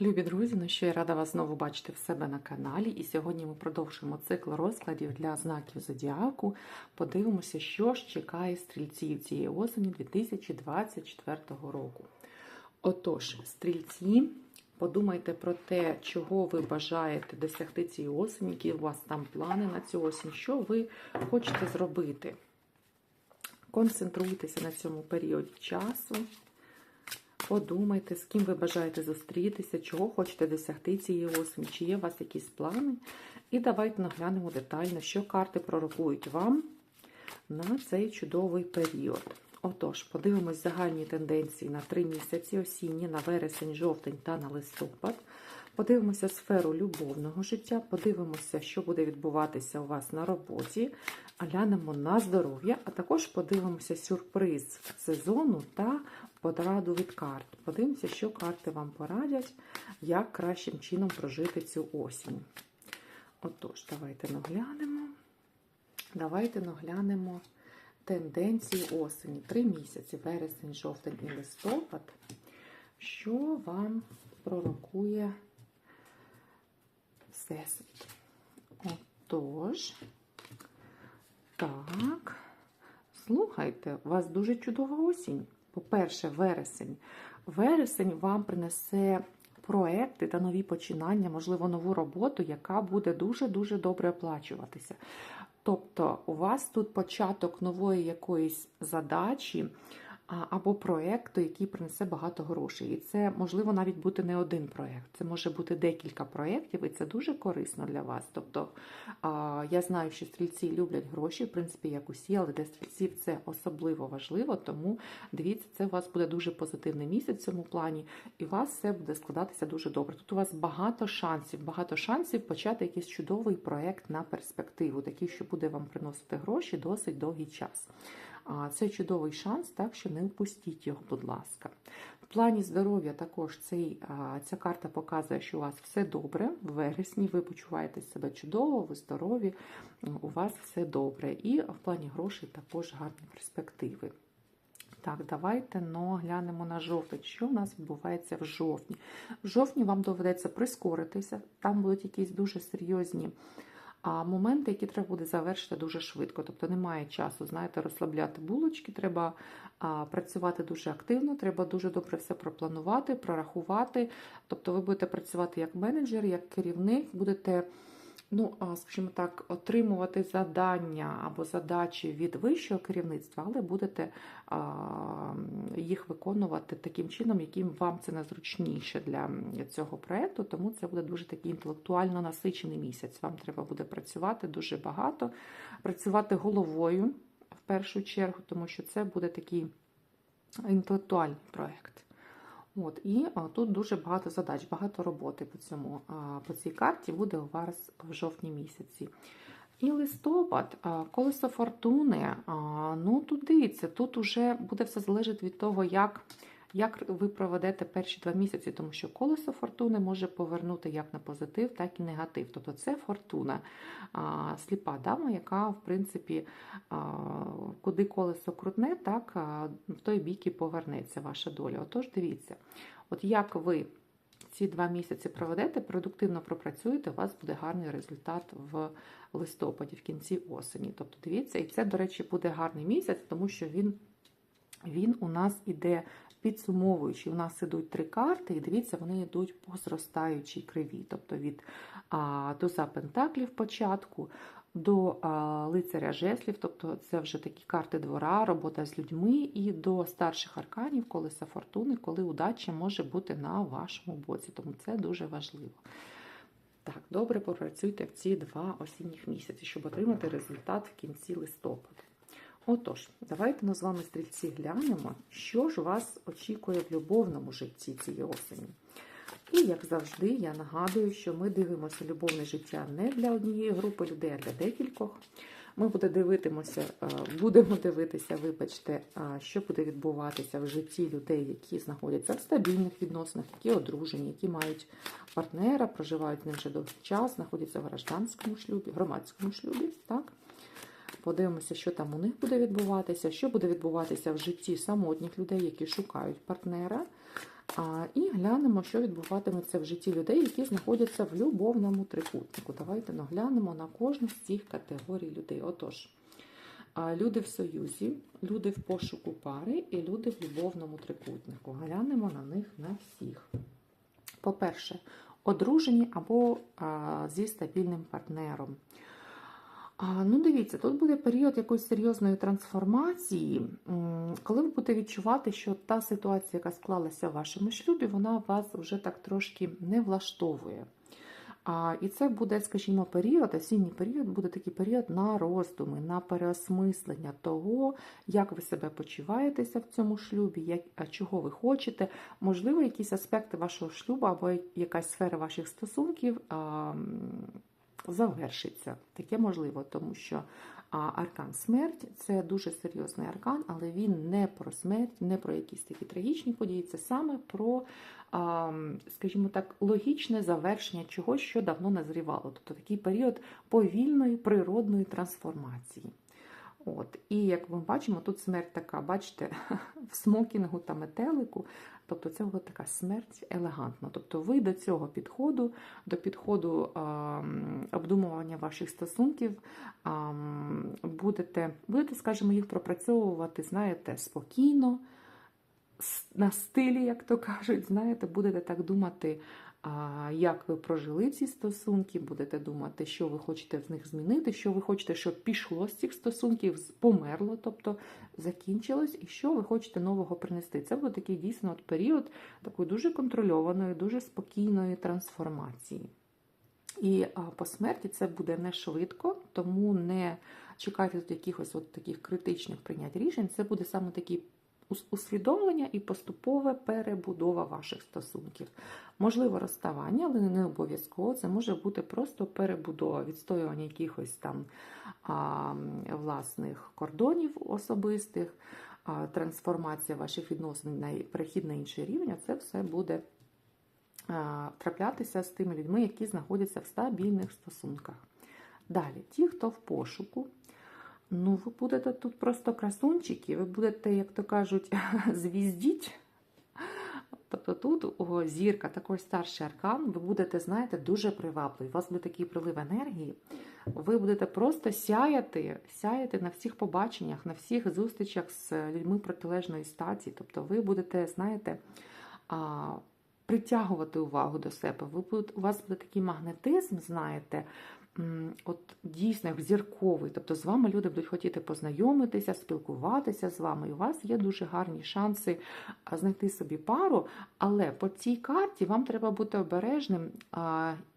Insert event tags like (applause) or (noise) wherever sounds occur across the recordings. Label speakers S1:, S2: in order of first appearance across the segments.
S1: Любі друзі, ну що я рада вас знову бачити в себе на каналі. І сьогодні ми продовжуємо цикл розкладів для знаків зодіаку. Подивимося, що ж чекає стрільців цієї осені 2024 року. Отож, стрільці, подумайте про те, чого ви бажаєте досягти цієї осені, які у вас там плани на цю осінь, що ви хочете зробити. Концентруйтеся на цьому періоді часу. Подумайте, з ким ви бажаєте зустрітися, чого хочете досягти цієї осені, чи є у вас якісь плани. І давайте наглянемо детально, що карти пророкують вам на цей чудовий період. Отож, подивимось загальні тенденції на три місяці: осінні, на вересень, жовтень та на листопад. Подивимося сферу любовного життя, подивимося, що буде відбуватися у вас на роботі, глянемо на здоров'я, а також подивимося сюрприз сезону та пораду від карт. Подивимося, що карти вам порадять, як кращим чином прожити цю осінь. Отож, давайте наглянемо. Давайте наглянемо тенденції осені. Три місяці, вересень, жовтень і листопад. Що вам пророкує Всесвіт? Отож, так, слухайте, у вас дуже чудова осінь. По-перше, вересень. Вересень вам принесе проекти та нові починання, можливо, нову роботу, яка буде дуже-дуже добре оплачуватися. Тобто, у вас тут початок нової якоїсь задачі або проєкту, який принесе багато грошей. І це можливо навіть бути не один проєкт, це може бути декілька проєктів, і це дуже корисно для вас. Тобто я знаю, що стрільці люблять гроші, в принципі, як усі, але для стрільців це особливо важливо, тому дивіться, це у вас буде дуже позитивний місяць в цьому плані, і у вас все буде складатися дуже добре. Тут у вас багато шансів, багато шансів почати якийсь чудовий проєкт на перспективу, такий, що буде вам приносити гроші досить довгий час. Це чудовий шанс, так що не впустіть його, будь ласка. В плані здоров'я також цей, ця карта показує, що у вас все добре. В вересні ви почуваєте себе чудово, ви здорові, у вас все добре. І в плані грошей також гарні перспективи. Так, давайте но глянемо на жовтень. Що в нас відбувається в жовтні? В жовтні вам доведеться прискоритися, там будуть якісь дуже серйозні а моменти, які треба буде завершити дуже швидко. Тобто немає часу, знаєте, розслабляти булочки, треба а, працювати дуже активно, треба дуже добре все пропланувати, прорахувати. Тобто, ви будете працювати як менеджер, як керівник, будете ну, скажімо так, отримувати завдання або задачі від вищого керівництва, але будете їх виконувати таким чином, яким вам це незручніше для цього проєкту, тому це буде дуже такий інтелектуально насичений місяць. Вам треба буде працювати дуже багато, працювати головою в першу чергу, тому що це буде такий інтелектуальний проєкт. От, І а, тут дуже багато задач, багато роботи по цьому, а, по цій карті буде у вас в жовтні місяці. І листопад, а, колесо фортуни. А, ну Тут дивіться, тут уже буде все залежати від того, як як ви проведете перші два місяці, тому що колесо фортуни може повернути як на позитив, так і негатив. Тобто це фортуна, а, сліпа дама, яка, в принципі, а, куди колесо крутне, так в той бік і повернеться ваша доля. Отож, дивіться, от як ви. Ці два місяці проведете, продуктивно пропрацюєте, у вас буде гарний результат в листопаді, в кінці осені. Тобто, дивіться, і це, до речі, буде гарний місяць, тому що він він у нас іде підсумовуючи, у нас ідуть три карти, і дивіться, вони йдуть по зростаючій криві. Тобто від а, туза Пентаклів початку до а, лицаря жеслів, тобто це вже такі карти двора, робота з людьми, і до старших арканів, колеса фортуни, коли удача може бути на вашому боці. Тому це дуже важливо. Так, добре попрацюйте в ці два осінніх місяці, щоб отримати результат в кінці листопада. Отож, давайте ми з вами стрільці глянемо, що ж вас очікує в любовному житті цієї осені. І, як завжди, я нагадую, що ми дивимося любовне життя не для однієї групи людей, а для декількох. Ми буде дивитимося, е, будемо дивитися, вибачте, що буде відбуватися в житті людей, які знаходяться в стабільних відносинах, які одружені, які мають партнера, проживають з ним вже довгий час, знаходяться в гражданському шлюбі, громадському шлюбі. так? Подивимося, що там у них буде відбуватися, що буде відбуватися в житті самотніх людей, які шукають партнера. І глянемо, що відбуватиметься в житті людей, які знаходяться в любовному трикутнику. Давайте наглянемо на кожну з цих категорій людей. Отож, люди в союзі, люди в пошуку пари і люди в любовному трикутнику. Глянемо на них на всіх. По-перше, одружені або зі стабільним партнером. Ну, дивіться, тут буде період якоїсь серйозної трансформації, коли ви будете відчувати, що та ситуація, яка склалася в вашому шлюбі, вона вас вже так трошки не влаштовує. А, І це буде, скажімо, період, осінній період буде такий період на роздуми, на переосмислення того, як ви себе почуваєтеся в цьому шлюбі, як, чого ви хочете. Можливо, якісь аспекти вашого шлюбу або якась сфера ваших стосунків а, завершиться. Таке можливо, тому що аркан смерть це дуже серйозний аркан, але він не про смерть, не про якісь такі трагічні події. Це саме про, скажімо так, логічне завершення чогось, що давно назрівало. Тобто такий період повільної природної трансформації. От. І як ми бачимо, тут смерть така, бачите, (laughs) в смокінгу та метелику. Тобто це була така смерть елегантна. Тобто ви до цього підходу, до підходу а, обдумування ваших стосунків а, будете, будете, скажімо, їх пропрацьовувати, знаєте, спокійно, на стилі, як то кажуть, знаєте, будете так думати, як ви прожили ці стосунки, будете думати, що ви хочете з них змінити, що ви хочете, щоб пішло з цих стосунків, померло, тобто закінчилось, і що ви хочете нового принести. Це буде такий дійсно от період такої дуже контрольованої, дуже спокійної трансформації. І по смерті це буде не швидко, тому не чекайте тут якихось от таких критичних прийнять рішень. Це буде саме такий усвідомлення і поступове перебудова ваших стосунків. Можливо, розставання, але не обов'язково. Це може бути просто перебудова, відстоювання якихось там а, власних кордонів особистих, а, трансформація ваших відносин на перехід на інший рівень. Це все буде а, траплятися з тими людьми, які знаходяться в стабільних стосунках. Далі, ті, хто в пошуку. Ну, ви будете тут просто красунчики, ви будете, як то кажуть, (laughs) звіздіть. Тобто тут о, зірка, такий старший аркан, ви будете, знаєте, дуже привабливі. У вас буде такий прилив енергії. Ви будете просто сяяти, сяяти на всіх побаченнях, на всіх зустрічах з людьми протилежної статі. Тобто ви будете, знаєте, а, притягувати увагу до себе. Ви будете, у вас буде такий магнетизм, знаєте, от дійсно як зірковий. Тобто з вами люди будуть хотіти познайомитися, спілкуватися з вами. І у вас є дуже гарні шанси знайти собі пару, але по цій карті вам треба бути обережним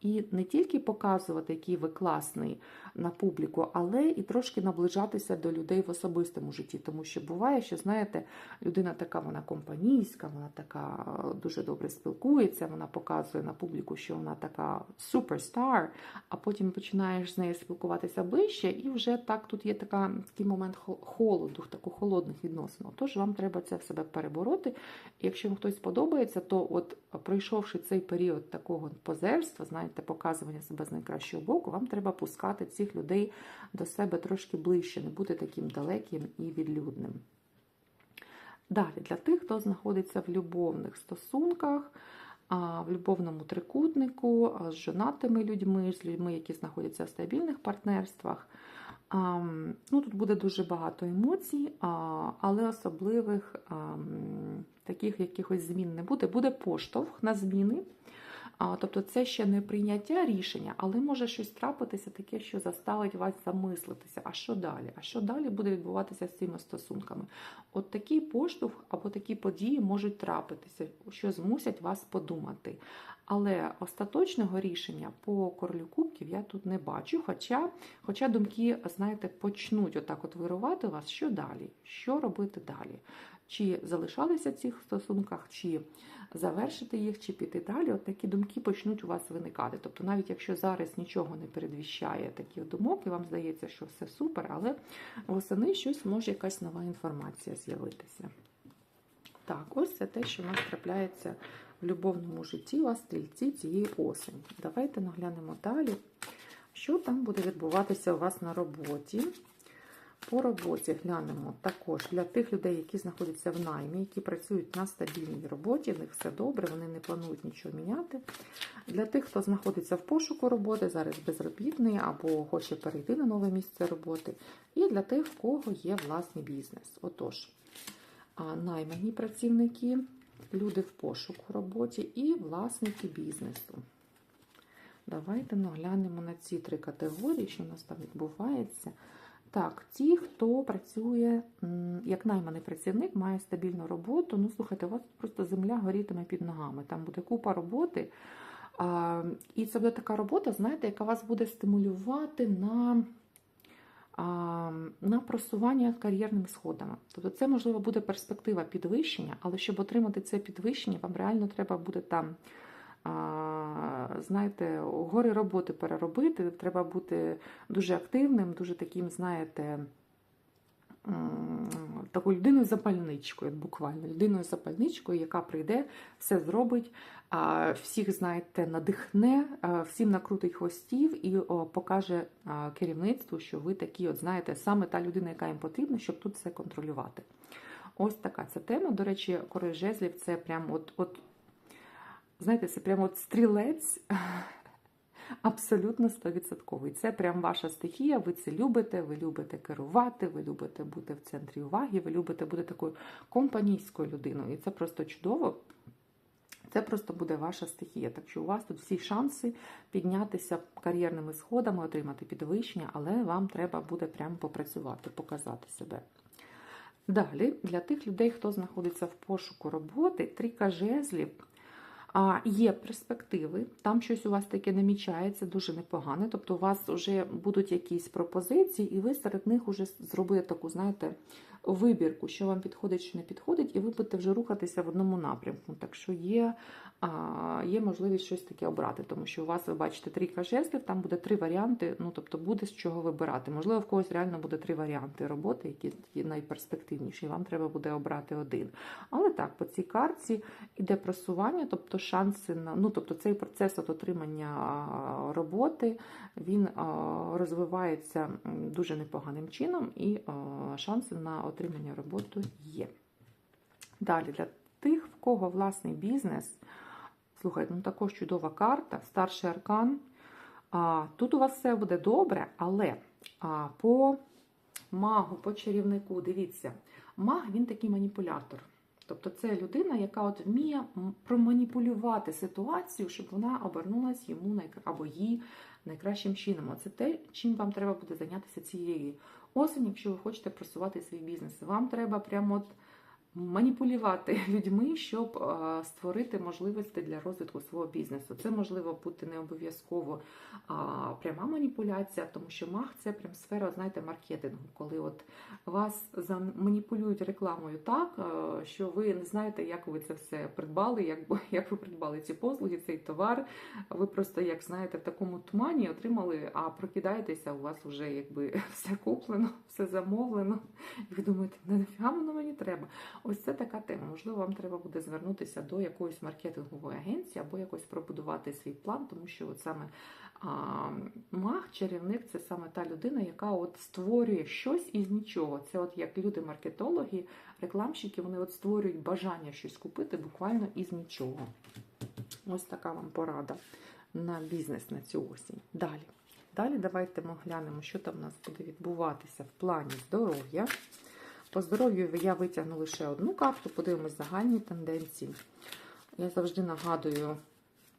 S1: і не тільки показувати, який ви класний на публіку, але і трошки наближатися до людей в особистому житті. Тому що буває, що знаєте, людина така, вона компанійська, вона така дуже добре спілкується, вона показує на публіку, що вона така суперстар, а потім починаєш з нею спілкуватися ближче, і вже так тут є така, такий момент холоду, таку холодних відносин. Тож вам треба це в себе перебороти. І якщо вам хтось подобається, то от пройшовши цей період такого позерства, знаєте, показування себе з найкращого боку, вам треба пускати цих людей до себе трошки ближче, не бути таким далеким і відлюдним. Далі, для тих, хто знаходиться в любовних стосунках, в любовному трикутнику з жонатими людьми, з людьми, які знаходяться в стабільних партнерствах. Ну, Тут буде дуже багато емоцій, але особливих таких якихось змін не буде. Буде поштовх на зміни. Тобто це ще не прийняття рішення, але може щось трапитися таке, що заставить вас замислитися. А що далі? А що далі буде відбуватися з цими стосунками? От такий поштовх або такі події можуть трапитися, що змусять вас подумати. Але остаточного рішення по королю кубків я тут не бачу. Хоча хоча думки, знаєте, почнуть отак от вирувати вас, що далі? Що робити далі? Чи залишалися в цих стосунках, чи завершити їх, чи піти далі. От такі думки почнуть у вас виникати. Тобто, навіть якщо зараз нічого не передвіщає таких думок, і вам здається, що все супер, але восени щось може якась нова інформація з'явитися. Так, ось це те, що у нас трапляється в любовному житті, у вас стрільці цієї осені. Давайте наглянемо далі, що там буде відбуватися у вас на роботі. По роботі глянемо також для тих людей, які знаходяться в наймі, які працюють на стабільній роботі, в них все добре, вони не планують нічого міняти. Для тих, хто знаходиться в пошуку роботи, зараз безробітний або хоче перейти на нове місце роботи. І для тих, в кого є власний бізнес. Отож, наймані працівники, люди в пошуку роботі і власники бізнесу. Давайте наглянемо на ці три категорії, що у нас там відбувається. Так, ті, хто працює як найманий працівник, має стабільну роботу. Ну, слухайте, у вас просто земля горітиме під ногами. Там буде купа роботи. А, і це буде така робота, знаєте, яка вас буде стимулювати на, а, на просування кар'єрними сходами. Тобто, це, можливо, буде перспектива підвищення, але щоб отримати це підвищення, вам реально треба буде там. Знаєте, гори роботи переробити, треба бути дуже активним, дуже таким, знаєте, такою людиною запальничкою, буквально людиною запальничкою, яка прийде, все зробить, всіх, знаєте, надихне, всім накрутить хвостів і покаже керівництву, що ви такі, от знаєте, саме та людина, яка їм потрібна, щоб тут все контролювати. Ось така ця тема. До речі, король жезлів це прям от, от знаєте, це прямо от стрілець (laughs) абсолютно 100%. Це прям ваша стихія, ви це любите, ви любите керувати, ви любите бути в центрі уваги, ви любите бути такою компанійською людиною. І це просто чудово. Це просто буде ваша стихія. Так що у вас тут всі шанси піднятися кар'єрними сходами, отримати підвищення, але вам треба буде прямо попрацювати, показати себе. Далі, для тих людей, хто знаходиться в пошуку роботи, трійка жезлів. А є перспективи, там щось у вас таке намічається, дуже непогане. Тобто, у вас вже будуть якісь пропозиції, і ви серед них вже зробили таку, знаєте, вибірку, що вам підходить, що не підходить, і ви будете вже рухатися в одному напрямку. Так що є, є можливість щось таке обрати, тому що у вас, ви бачите, трійка жезлів, там буде три варіанти, ну тобто буде з чого вибирати. Можливо, в когось реально буде три варіанти роботи, які є найперспективніші, і вам треба буде обрати один. Але так, по цій карті іде просування, тобто шанси на ну, тобто цей процес от отримання роботи він розвивається дуже непоганим чином, і шанси на отримання роботи є. Далі для тих, в кого власний бізнес, слухайте, ну також чудова карта, старший аркан. А, Тут у вас все буде добре, але а, по магу, по чарівнику, дивіться, маг він такий маніпулятор. Тобто це людина, яка от вміє проманіпулювати ситуацію, щоб вона обернулась йому або їй найкращим чином. Оце те, чим вам треба буде зайнятися цієї осені, якщо ви хочете просувати свій бізнес. Вам треба прямо от маніпулювати (laughs) людьми, щоб створити можливості для розвитку свого бізнесу. Це можливо бути не обов'язково пряма маніпуляція, тому що маг це прям сфера, знаєте, маркетингу, коли от вас заманіпулюють рекламою так, що ви не знаєте, як ви це все придбали, як, (laughs) як ви придбали ці послуги, цей товар. Ви просто, як знаєте, в такому тумані отримали, а прокидаєтеся, у вас вже якби (laughs) все куплено, все замовлено. І ви думаєте, нафіга воно мені треба. Ось це така тема. Можливо, вам треба буде звернутися до якоїсь маркетингової агенції або якось пробудувати свій план, тому що от саме а, маг, чарівник це саме та людина, яка от створює щось із нічого. Це от як люди-маркетологи, рекламщики, вони от створюють бажання щось купити буквально із нічого. Ось така вам порада на бізнес на цю осінь. Далі. Далі давайте ми глянемо, що там у нас буде відбуватися в плані здоров'я. По здоров'ю я витягну лише одну карту, подивимось загальні тенденції. Я завжди нагадую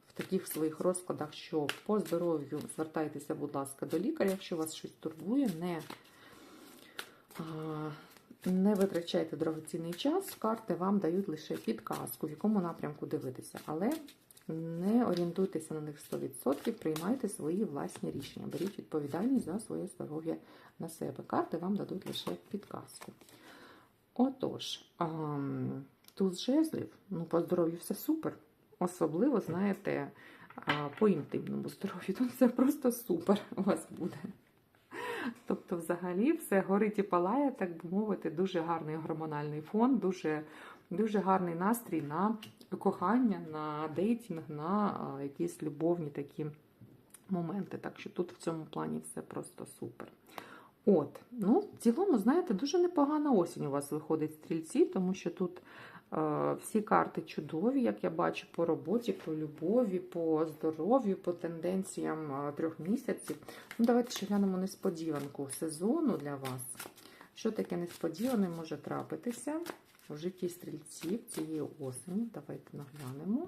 S1: в таких своїх розкладах, що по здоров'ю звертайтеся, будь ласка, до лікаря, якщо вас щось турбує, не, не витрачайте дорогоцінний час. Карти вам дають лише підказку, в якому напрямку дивитися. Але не орієнтуйтеся на них 100%, приймайте свої власні рішення. Беріть відповідальність за своє здоров'я на себе. Карти вам дадуть лише підказку. Отож, ам, туз жезлів, ну, по здоров'ю все супер. Особливо, знаєте, а, по інтимному здоров'ю. Тут все просто супер у вас буде. Тобто, взагалі, все горить і палає, так би мовити, дуже гарний гормональний фон, дуже, дуже гарний настрій на кохання, на дейтінг, на а, якісь любовні такі моменти. Так що тут в цьому плані все просто супер. От, ну, в цілому, знаєте, дуже непогана осінь у вас виходить стрільці, тому що тут е, всі карти чудові, як я бачу, по роботі, по любові, по здоров'ю, по тенденціям е, трьох місяців. Ну, давайте ще глянемо несподіванку сезону для вас. Що таке несподіване може трапитися в житті стрільців цієї осені? Давайте наглянемо.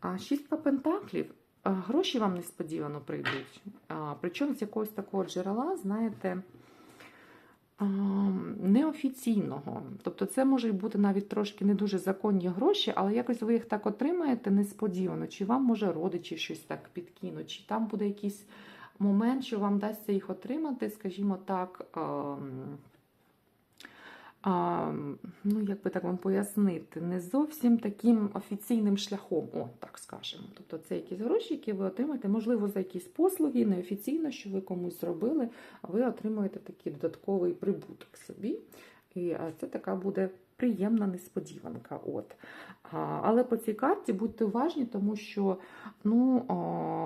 S1: А шістка пентаклів. А, Гроші вам несподівано прийдуть. Причому з якогось такого джерела, знаєте, неофіційного. Тобто це можуть бути навіть трошки не дуже законні гроші, але якось ви їх так отримаєте несподівано. Чи вам може родичі щось так підкинуть, чи там буде якийсь момент, що вам дасться їх отримати, скажімо так. А, ну, як би так вам пояснити, не зовсім таким офіційним шляхом, о, так скажемо. Тобто це якісь гроші, які ви отримаєте, можливо, за якісь послуги, неофіційно, що ви комусь зробили, а ви отримуєте такий додатковий прибуток собі. І а, це така буде приємна несподіванка. От. Але по цій карті будьте уважні, тому що ну,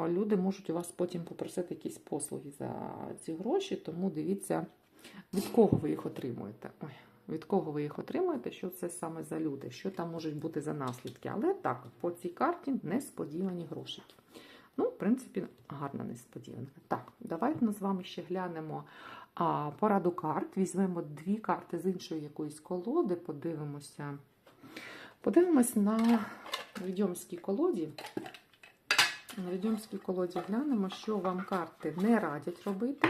S1: люди можуть у вас потім попросити якісь послуги за ці гроші, тому дивіться, від кого ви їх отримуєте. Ой від кого ви їх отримуєте, що це саме за люди, що там можуть бути за наслідки. Але так, по цій карті несподівані грошики. Ну, в принципі, гарна несподіванка. Так, давайте ми з вами ще глянемо а, пораду карт. Візьмемо дві карти з іншої якоїсь колоди, подивимося. Подивимось на відьомській колоді. На відьомській колоді глянемо, що вам карти не радять робити.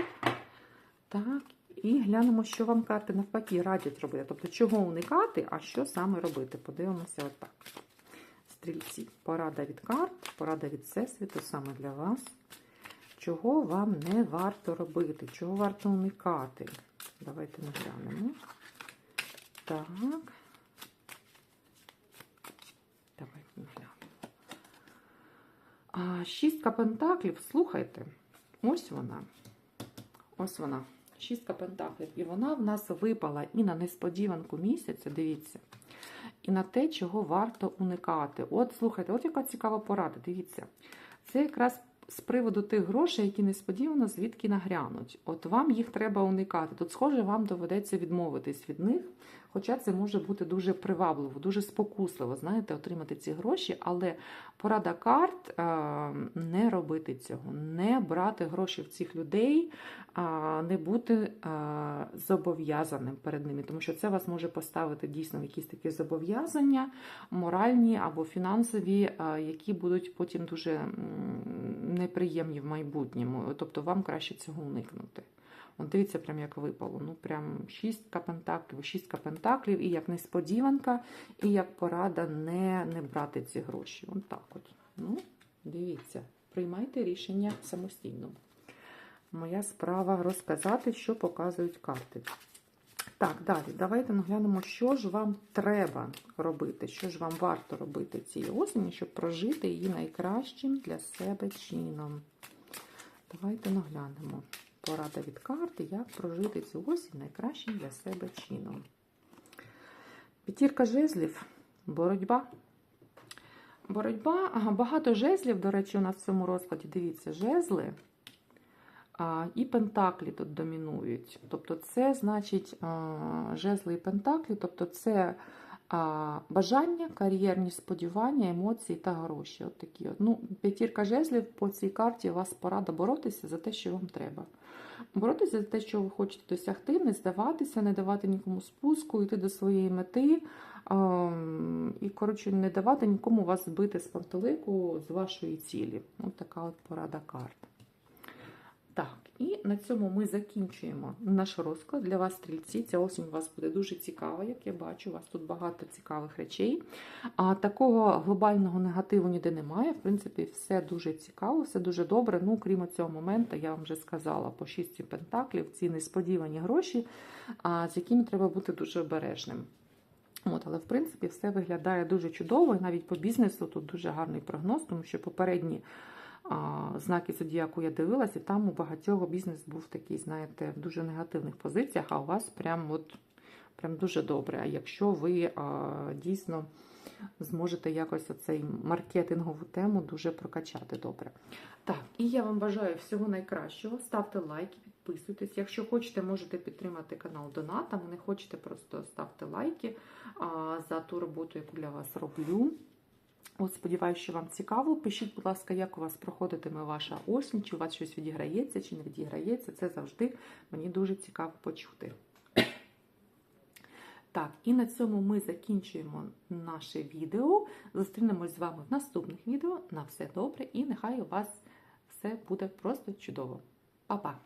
S1: Так, і глянемо, що вам карти навпаки радять робити. Тобто, чого уникати, а що саме робити. Подивимося отак. Стрільці. Порада від карт, порада від Всесвіту саме для вас. Чого вам не варто робити, чого варто уникати. Давайте наглянемо. Так. Давайте наглянемо. А, Шістка пентаклів, слухайте, ось вона. Ось вона. Шістка пентаклів. І вона в нас випала і на несподіванку місяця, дивіться, і на те, чого варто уникати. От, слухайте, от яка цікава порада, дивіться. Це якраз з приводу тих грошей, які несподівано звідки нагрянуть. От вам їх треба уникати. Тут, схоже, вам доведеться відмовитись від них. Хоча це може бути дуже привабливо, дуже спокусливо, знаєте, отримати ці гроші, але порада карт не робити цього, не брати гроші в цих людей, не бути зобов'язаним перед ними, тому що це вас може поставити дійсно в якісь такі зобов'язання, моральні або фінансові, які будуть потім дуже неприємні в майбутньому. Тобто вам краще цього уникнути. От дивіться, прям як випало. Ну, прям шістка пентаклів, шістка пентаклів, і як несподіванка, і як порада не не брати ці гроші. От так от. Ну, дивіться, приймайте рішення самостійно. Моя справа розказати, що показують карти. Так, далі, давайте наглянемо, що ж вам треба робити, що ж вам варто робити цієї осені, щоб прожити її найкращим для себе чином. Давайте наглянемо порада від карти, як прожити цю осінь найкращим для себе чином. П'ятірка жезлів, боротьба. Боротьба, багато жезлів, до речі, у нас в цьому розкладі, дивіться, жезли і пентаклі тут домінують. Тобто, це значить жезли і пентаклі, тобто це бажання, кар'єрні сподівання, емоції та гроші. От такі. Ну, П'ятірка жезлів по цій карті вас порада боротися за те, що вам треба. Боротися за те, що ви хочете досягти, не здаватися, не давати нікому спуску, йти до своєї мети. І, коротше, не давати нікому вас збити з пантелику з вашої цілі. Ось така от порада карт. Так, і на цьому ми закінчуємо наш розклад. Для вас, стрільці, ця осінь у вас буде дуже цікава, як я бачу, у вас тут багато цікавих речей. А такого глобального негативу ніде немає. В принципі, все дуже цікаво, все дуже добре. Ну, крім цього моменту, я вам вже сказала, по шісті пентаклів ці несподівані гроші, з якими треба бути дуже обережним. От, Але, в принципі, все виглядає дуже чудово, і навіть по бізнесу тут дуже гарний прогноз, тому що попередні знаки зодіаку я дивилася, там у багатьох бізнес був такий, знаєте, в дуже негативних позиціях, а у вас прям от, прям дуже добре. А якщо ви дійсно зможете якось оцей маркетингову тему дуже прокачати добре. Так, і я вам бажаю всього найкращого. Ставте лайки, підписуйтесь. Якщо хочете, можете підтримати канал донатами. Не хочете, просто ставте лайки за ту роботу, яку для вас роблю. От, сподіваюся, що вам цікаво. Пишіть, будь ласка, як у вас проходитиме ваша осінь, чи у вас щось відіграється, чи не відіграється. Це завжди мені дуже цікаво почути. Так, і на цьому ми закінчуємо наше відео. Зустрінемось з вами в наступних відео. На все добре і нехай у вас все буде просто чудово. Па-па!